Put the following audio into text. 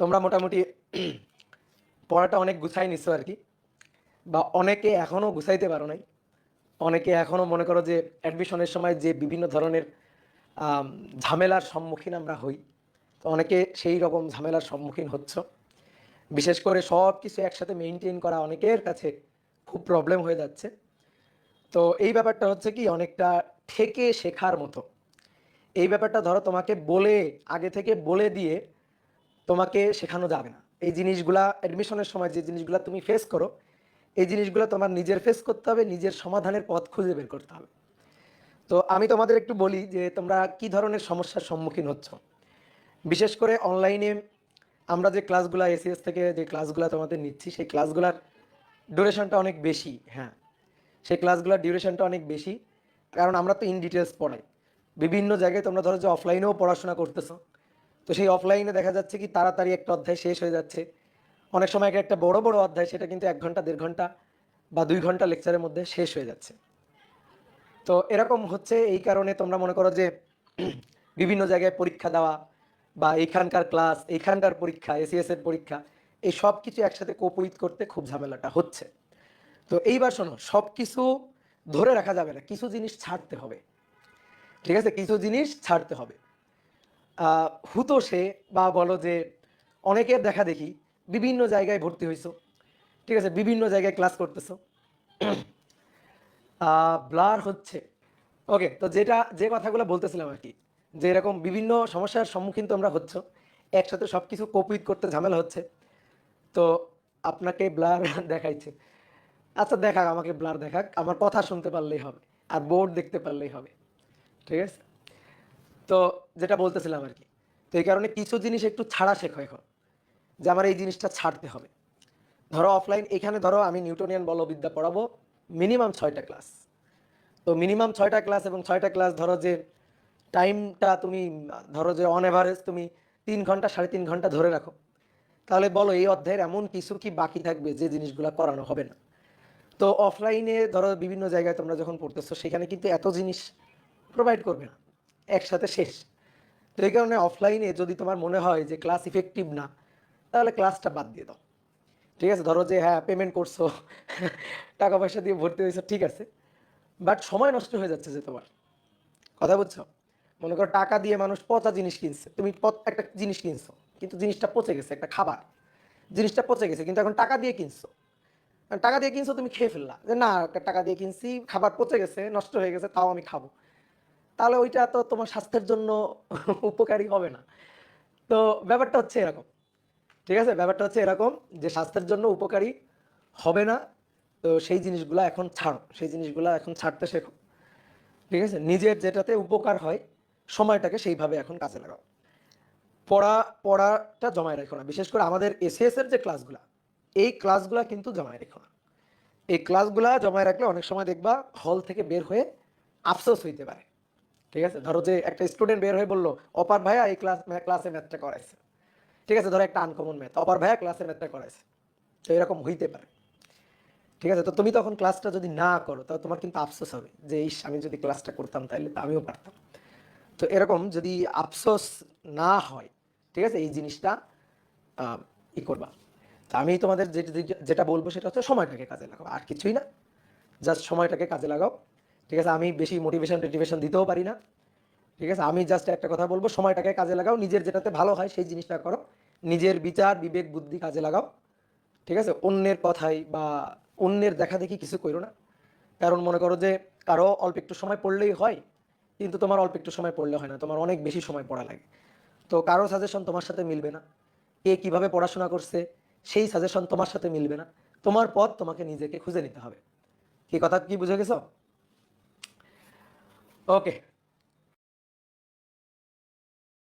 তোমরা মোটামুটি পড়াটা অনেক গুছাই নিছো আর কি। বা অনেকে এখনও গুছাইতে পারো নাই। অনেকে এখনও মনে করো যে অ্যাডমিশনের সময় যে বিভিন্ন ধরনের ঝামেলার সম্মুখীন আমরা হই। তো অনেকে সেই রকম ঝামেলার সম্মুখীন হচ্ছ। বিশেষ করে সব কিছু একসাথে মেনটেন করা অনেকের কাছে খুব প্রবলেম হয়ে যাচ্ছে। তো এই ব্যাপারটা হচ্ছে কি, অনেকটা ঠেকে শেখার মতো। এই ব্যাপারটা ধরো তোমাকে বলে, আগে থেকে বলে দিয়ে তোমাকে শেখানো যাবে না। এই জিনিসগুলা অ্যাডমিশনের সময় যে জিনিসগুলা তুমি ফেস করো, এই জিনিসগুলো তোমার নিজের ফেস করতে হবে, নিজের সমাধানের পথ খুঁজে বের করতে হবে। তো আমি তোমাদের একটু বলি যে তোমরা কি ধরনের সমস্যার সম্মুখীন হচ্ছ। বিশেষ করে অনলাইনে আমরা যে ক্লাসগুলো এসিএস থেকে যে ক্লাসগুলো তোমাদের নিচ্ছি, সেই ক্লাসগুলোর ডিউরেশনটা অনেক বেশি হ্যাঁ। সেই ক্লাসগুলোর ডিউরেশনটা অনেক বেশি, কারণ আমরা তো ইন ডিটেলস পড়াই। বিভিন্ন জায়গায় তোমরা ধরো যে অফলাইনেও পড়াশোনা করতেছো তো সেই অফলাইনে দেখা যাচ্ছে কি তাড়াতাড়ি একটা অধ্যায় শেষ হয়ে যাচ্ছে। অনেক সময় একটা বড় বড় অধ্যায় সেটা কিন্তু এক ঘণ্টা, দেড় ঘণ্টা বা দুই ঘণ্টা লেকচারের মধ্যে শেষ হয়ে যাচ্ছে। তো এরকম হচ্ছে এই কারণে তোমরা মনে করো যে বিভিন্ন জায়গায় পরীক্ষা দেওয়া বা এইখানকার ক্লাস এইখানকার পরীক্ষা এসিএস এর পরীক্ষা, এই সব কিছু একসাথে কোপুইত করতে খুব ঝামেলাটা হচ্ছে। তো এইবার শোনো, সব কিছু ধরে রাখা যাবে না। কিছু জিনিস ছাড়তে হবে। ঠিক আছে? কিছু জিনিস ছাড়তে হবে। হুতো সে বা বলো যে অনেকের দেখা দেখি বিভিন্ন জায়গায় ভর্তি হইছো, ঠিক আছে, বিভিন্ন জায়গায় ক্লাস করতেছো। ব্লার হচ্ছে। ওকে তো যেটা, যে কথাগুলো বলতেছিলাম আর কি, যে এরকম বিভিন্ন সমস্যার সম্মুখীন তোমরা হচ্ছ, একসাথে সব কিছু কপিট করতে ঝামেলা হচ্ছে, তো আপনাকে ব্লার দেখাইছে। আচ্ছা দেখাক, আমাকে ব্লার দেখাক, আমার কথা শুনতে পারলেই হবে, আর বোর্ড দেখতে পারলেই হবে, ঠিক আছে? তো যেটা বলতেছিলাম আর কি, তো এই কারণে কিছু জিনিস একটু ছাড়া শেখো এখন, যে আমার এই জিনিসটা ছাড়তে হবে। ধরো অফলাইন এখানে ধরো আমি নিউটনিয়ান বলবিদ্যা পড়াবো মিনিমাম ছয়টা ক্লাস তো মিনিমাম ছয়টা ক্লাস এবং ছয়টা ক্লাস ধরো যে টাইমটা তুমি, ধরো যে অন এভারেজ তুমি তিন ঘণ্টা, সাড়ে তিন ঘণ্টা ধরে রাখো। তাহলে বলো এই অধ্যায়ের এমন কিছু কি বাকি থাকবে যে জিনিসগুলো করানো হবে না? তো অফলাইনে ধরো বিভিন্ন জায়গায় তোমরা যখন পড়তেছো, সেখানে কিন্তু এত জিনিস প্রোভাইড করবে না। একসাথে শেষ। তো এই কারণে অফলাইনে যদি তোমার মনে হয় যে ক্লাস ইফেক্টিভ না, তাহলে ক্লাসটা বাদ দিয়ে দাও। ঠিক আছে? ধরো যে হ্যাঁ পেমেন্ট করছ, টাকা পয়সা দিয়ে ভর্তি হয়েছো, ঠিক আছে। বাট সময় নষ্ট হয়ে যাচ্ছে যে তোমার। কথা বুঝছ? মনে করো টাকা দিয়ে মানুষ পচা জিনিস কিনছে। তুমি একটা জিনিস কিনছো, কিন্তু জিনিসটা পচে গেছে, একটা খাবার। জিনিসটা পচে গেছে, কিন্তু এখন টাকা দিয়ে কিনছো। টাকা দিয়ে কিনছো, তুমি খেয়ে ফেললা। যে না টাকা দিয়ে কিনছি, খাবার পচে গেছে, নষ্ট হয়ে গেছে, তাও আমি খাব। তাহলে ওইটা তো তোমার স্বাস্থ্যের জন্য উপকারী হবে না। তো ব্যাপারটা হচ্ছে এরকম, ঠিক আছে? ব্যাপারটা হচ্ছে এরকম যে স্বাস্থ্যের জন্য উপকারী হবে না। তো সেই জিনিসগুলো এখন ছাড়ো, সেই জিনিসগুলো এখন ছাড়তে শেখো, ঠিক আছে? নিজের যেটাতে উপকার হয়, সময়টাকে সেইভাবে এখন কাজে লাগাও। পড়া, পড়াটা জমায় রেখো না। বিশেষ করে আমাদের এসএস এর যে ক্লাসগুলা, এই ক্লাসগুলা কিন্তু জমায় রেখো না। এই ক্লাসগুলা জমায় রাখলে অনেক সময় দেখবা হল থেকে বের হয়ে আফসোস হইতে পারে। ঠিক আছে? ধরো যে একটা স্টুডেন্ট বের হয়ে বলল, অপার ভাইয়া এই ক্লাস ক্লাসে ম্যাথটা করাইছে। ঠিক আছে? ধরো একটা আনকমন ম্যাথ অপার ভাইয়া ক্লাসে ম্যাথটা করাইছে। তো এরকম হইতে পারে। ঠিক আছে? তো তুমি তখন ক্লাসটা যদি না করো, তাহলে তোমার কিন্তু আফসোস হবে যে, ইস, আমি যদি ক্লাসটা করতাম, তাহলে তো আমিও পারতাম। তো এরকম যদি আফসোস না হয়, ঠিক আছে? এই জিনিসটা ই করবা। তা আমি তোমাদের যেটা বলব সেটা হচ্ছে সময়টাকে কাজে লাগাও, আর কিছুই না। জাস্ট সময়টাকে কাজে লাগাও। ঠিক আছে? আমি বেশি মোটিভেশন টিটিভেশন দিতেও পারি না। ঠিক আছে? আমি জাস্ট একটা কথা বলব, সময়টাকে কাজে লাগাও। নিজের যেটাতে ভালো হয় সেই জিনিসটা করো। নিজের বিচার, বিবেক, বুদ্ধি কাজে লাগাও। ঠিক আছে? অন্যের কথাই বা অন্যের দেখা দেখি কিছু করো না। কারণ মনে করো যে কারও অল্প একটু সময় পড়লেই হয়, কিন্তু তোমার অল্প একটু সময় পড়লে হয় না। তোমার অনেক বেশি সময় পড়া লাগে। তো কারও সাজেশন তোমার সাথে মিলবে না। কে কীভাবে পড়াশোনা করছে, সেই সাজেশন তোমার সাথে মিলবে না। তোমার পথ তোমাকে নিজেকে খুঁজে নিতে হবে। কি কথা কি বুঝে গেছো? ওকে